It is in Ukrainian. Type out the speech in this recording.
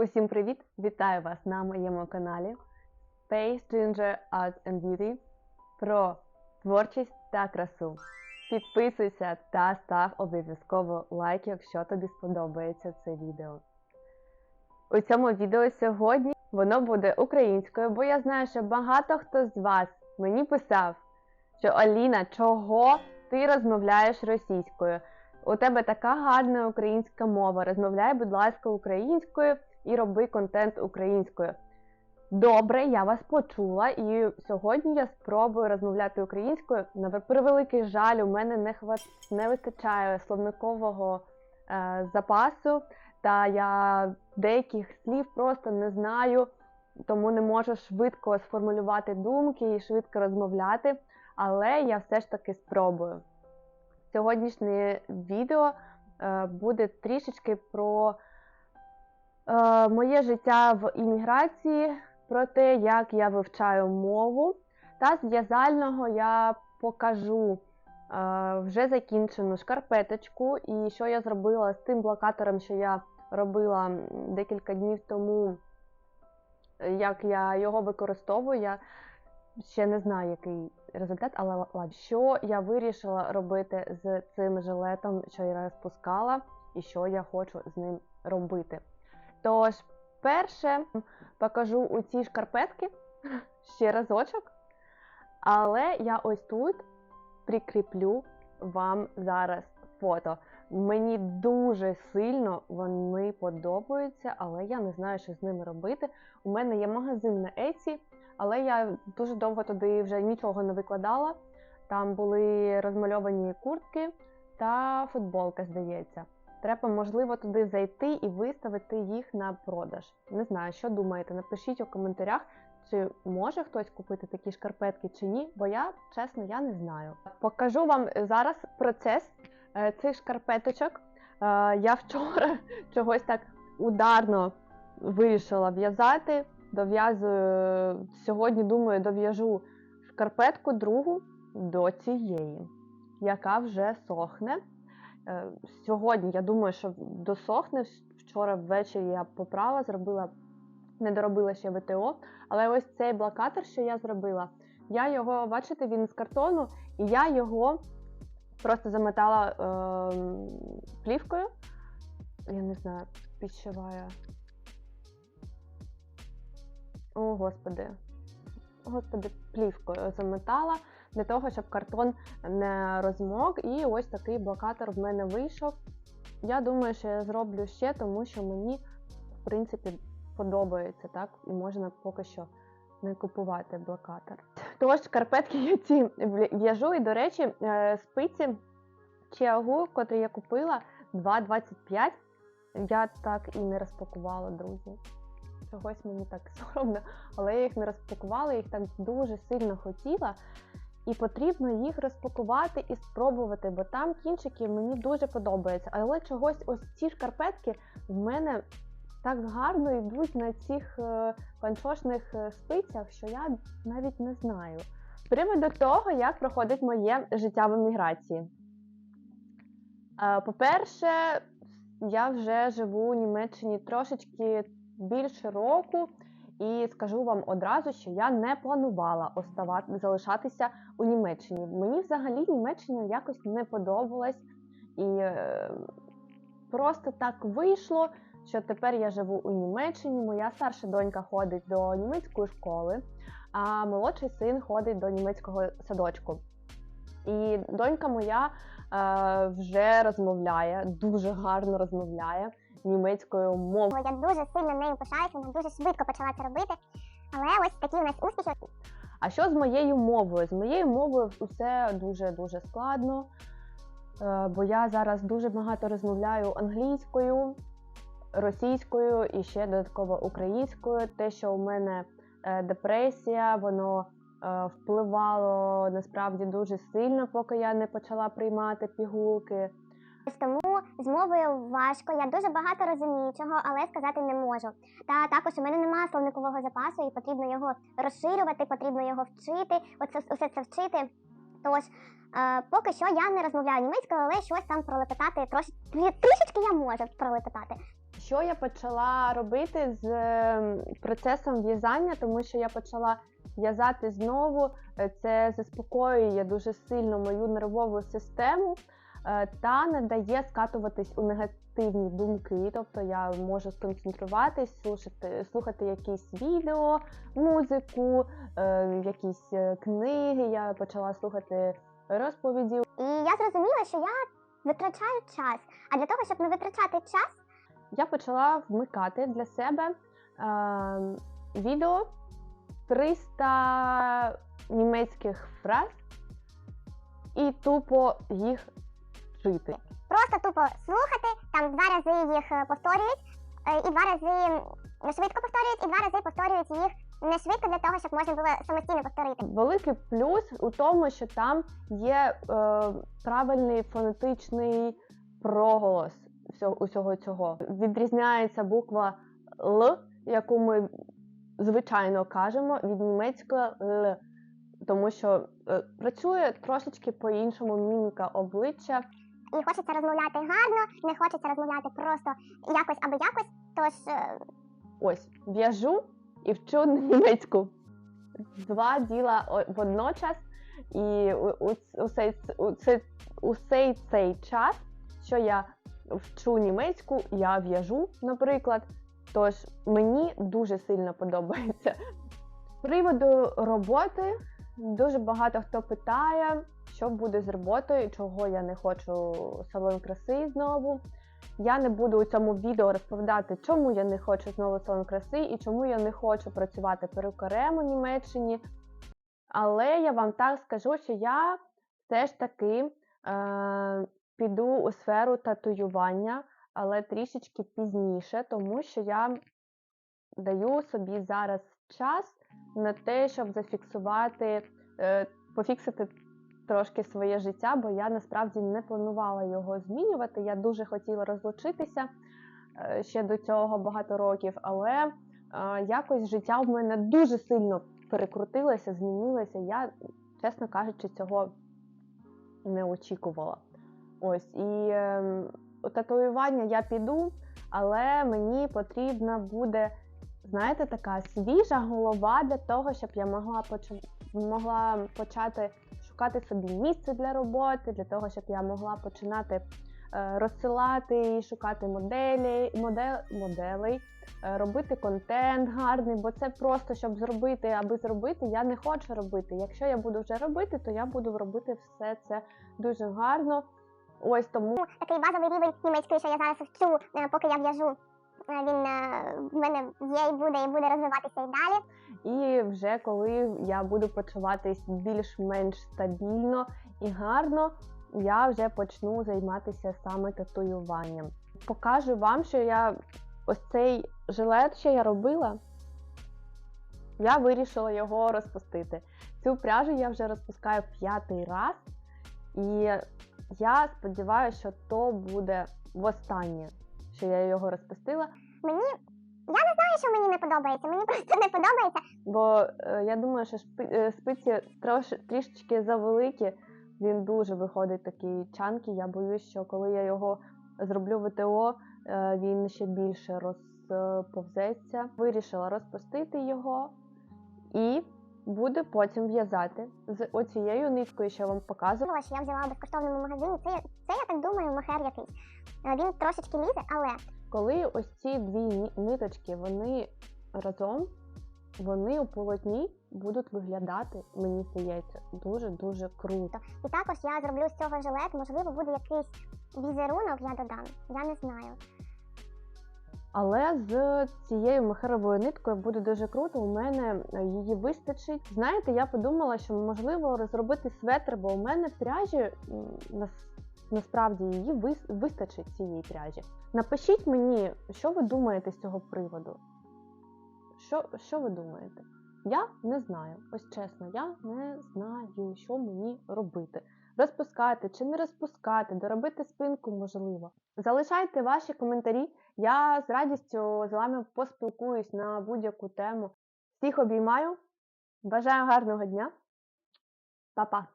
Усім привіт! Вітаю вас на моєму каналі Space Ginger Art and Beauty про творчість та красу. Підписуйся та став обов'язково лайк, якщо тобі сподобається це відео. У цьому відео сьогодні воно буде українською, бо я знаю, що багато хто з вас мені писав, що Аліна, чого ти розмовляєш російською? У тебе така гарна українська мова. Розмовляй, будь ласка, українською і роби контент українською. Добре, я вас почула, і сьогодні я спробую розмовляти українською. На превеликий жаль, у мене не хват... не вистачає словникового е, запасу, та я деяких слів просто не знаю, тому не можу швидко сформулювати думки і швидко розмовляти. Але я все ж таки спробую. Сьогоднішнє відео е, буде трішечки про е, моє життя в імміграції, про те, як я вивчаю мову. Та з в'язального я покажу е, вже закінчену шкарпеточку, і що я зробила з тим блокатором, що я робила декілька днів тому, як я його використовую. Я ще не знаю, який результат, але. Що я вирішила робити з цим жилетом, що я розпускала, і що я хочу з ним робити. Тож, перше покажу у ці шкарпетки ще разочок, але я ось тут прикріплю вам зараз фото. Мені дуже сильно вони подобаються, але я не знаю, що з ними робити. У мене є магазин на Etsy, але я дуже довго туди вже нічого не викладала. Там були розмальовані куртки та футболка, здається. Треба, можливо, туди зайти і виставити їх на продаж. Не знаю, що думаєте. Напишіть у коментарях, чи може хтось купити такі шкарпетки чи ні, бо я, чесно, я не знаю. Покажу вам зараз процес е, цих шкарпеточок. Е, я вчора чогось так ударно вирішила в'язати. Дов'язую сьогодні, думаю, дов'яжу шкарпетку другу до цієї, яка вже сохне. Е, Сьогодні, я думаю, що досохне. Вчора ввечері я поправила, зробила, не доробила ще ВТО. Але ось цей блокатор, що я зробила, я його, бачите, він з картону, і я його просто заметала е, плівкою. Я не знаю, підшиваю. О, господи. Господи, плівкою заметала для того, щоб картон не розмок. І ось такий блокатор в мене вийшов. Я думаю, що я зроблю ще, тому що мені, в принципі, подобається, так? І можна поки що не купувати блокатор. Тож, шкарпетки я ці в'яжу, і, до речі, спиці Чіагу, котрі я купила, 2,25. Я так і не розпакувала, друзі. Чогось мені так соромно, але я їх не розпакувала, їх так дуже сильно хотіла. І потрібно їх розпакувати і спробувати, бо там кінчики мені дуже подобаються. Але чогось ось ці шкарпетки в мене так гарно йдуть на цих е, панчошних спицях, що я навіть не знаю. З приводу того, як проходить моє життя в еміграції. Е, по-перше, я вже живу у Німеччині трошечки більше року, і скажу вам одразу, що я не планувала оставати, залишатися у Німеччині. Мені взагалі Німеччина якось не подобалась, і е, просто так вийшло, що тепер я живу у Німеччині. Моя старша донька ходить до німецької школи, а молодший син ходить до німецького садочку. І донька моя е, вже розмовляє, дуже гарно розмовляє німецькою мовою. Я дуже сильно нею пишаюся, вона дуже швидко почала це робити. Але ось такі у нас успіхи. А що з моєю мовою? З моєю мовою все дуже-дуже складно, е, бо я зараз дуже багато розмовляю англійською, російською і ще додатково українською. Те, що у мене е, депресія, воно е, впливало насправді дуже сильно, поки я не почала приймати пігулки. Тому з мовою важко. Я дуже багато розумію чого, але сказати не можу. Та також у мене немає словникового запасу, і потрібно його розширювати, потрібно його вчити. Оце усе це вчити. Тож е, поки що я не розмовляю німецькою, але щось там пролепетати трошки трішечки я можу пролепетати. Що я почала робити з е, процесом в'язання, тому що я почала в'язати знову. Е, Це заспокоює дуже сильно мою нервову систему та не дає скатуватись у негативні думки. Тобто я можу сконцентруватись, слухати, слухати якісь відео, музику, е, якісь е, книги. Я почала слухати розповіді. І я зрозуміла, що я витрачаю час. А для того, щоб не витрачати час, Я почала вмикати для себе е, відео 300 німецьких фраз і тупо їх вчити. просто тупо слухати, там два рази їх е, повторюють, е, і два рази м, швидко повторюють, і два рази повторюють їх не швидко для того, щоб можна було самостійно повторити. Великий плюс у тому, що там є е, правильний фонетичний проголос всього, усього цього. Відрізняється буква Л, яку ми звичайно кажемо, від німецької Л, тому що е, працює трошечки по-іншому міміка обличчя. І хочеться розмовляти гарно, не хочеться розмовляти просто якось або якось. Тож е, Ось в'яжу і вчу німецьку. Два діла водночас. І у, у, ц- усей, у, це, цей час, що я вчу німецьку, я в'яжу, наприклад. Тож мені дуже сильно подобається. З приводу роботи дуже багато хто питає, що буде з роботою, чого я не хочу салон краси знову. Я не буду у цьому відео розповідати, чому я не хочу знову салон краси і чому я не хочу працювати перукарем у Німеччині. Але я вам так скажу, що я все ж таки е, піду у сферу татуювання, але трішечки пізніше, тому що я даю собі зараз час на те, щоб зафіксувати, е, пофіксити трошки своє життя, бо я насправді не планувала його змінювати. Я дуже хотіла розлучитися е, ще до цього багато років, але е, якось життя в мене дуже сильно перекрутилося, змінилося. Я, чесно кажучи, цього не очікувала. Ось і е, у татуювання я піду, але мені потрібна буде, знаєте, така свіжа голова для того, щоб я могла почу- могла почати шукати собі місце для роботи, для того, щоб я могла починати е, розсилати і шукати моделі, модель, моделей, е, робити контент гарний, бо це просто щоб зробити, аби зробити, я не хочу робити. Якщо я буду вже робити, то я буду робити все це дуже гарно. Ось тому ну, такий базовий рівень німецької, що я зараз вчу, е, поки я в'яжу. Він е, в мене є і буде, і буде розвиватися і далі. І вже коли я буду почуватись більш-менш стабільно і гарно, я вже почну займатися саме татуюванням. Покажу вам, що я ось цей жилет, що я робила, я вирішила його розпустити. Цю пряжу я вже розпускаю п'ятий раз, і я сподіваюся, що то буде востаннє, що я його розпустила. Мені я не знаю, що мені не подобається. Мені просто не подобається. Бо е, я думаю, що шпи- е, спиці трош, трішечки завеликі, він дуже виходить такий чанки. Я боюсь, що коли я його зроблю в ВТО, е, він ще більше розповзеться. Вирішила розпустити його і буду потім в'язати з оцією ниткою, що я вам показувала. Що я взяла в безкоштовному магазині. Це, це я так думаю, махер якийсь. Е, Він трошечки лізе, але Коли ось ці дві ниточки вони разом, вони у полотні будуть виглядати, мені здається, дуже дуже круто. і також я зроблю з цього жилет, можливо, буде якийсь візерунок, я додам. Я не знаю. Але з цією махеровою ниткою буде дуже круто. У мене е, її вистачить. Знаєте, я подумала, що можливо розробити светр, бо у мене пряжі нас- насправді її вис- вистачить цієї пряжі. Напишіть мені, що ви думаєте з цього приводу. Що, що ви думаєте? Я не знаю. Ось чесно, я не знаю, що мені робити. Розпускати чи не розпускати, доробити спинку можливо. Залишайте ваші коментарі. Я з радістю з вами поспілкуюсь на будь-яку тему. Всіх обіймаю. Бажаю гарного дня. Па-па!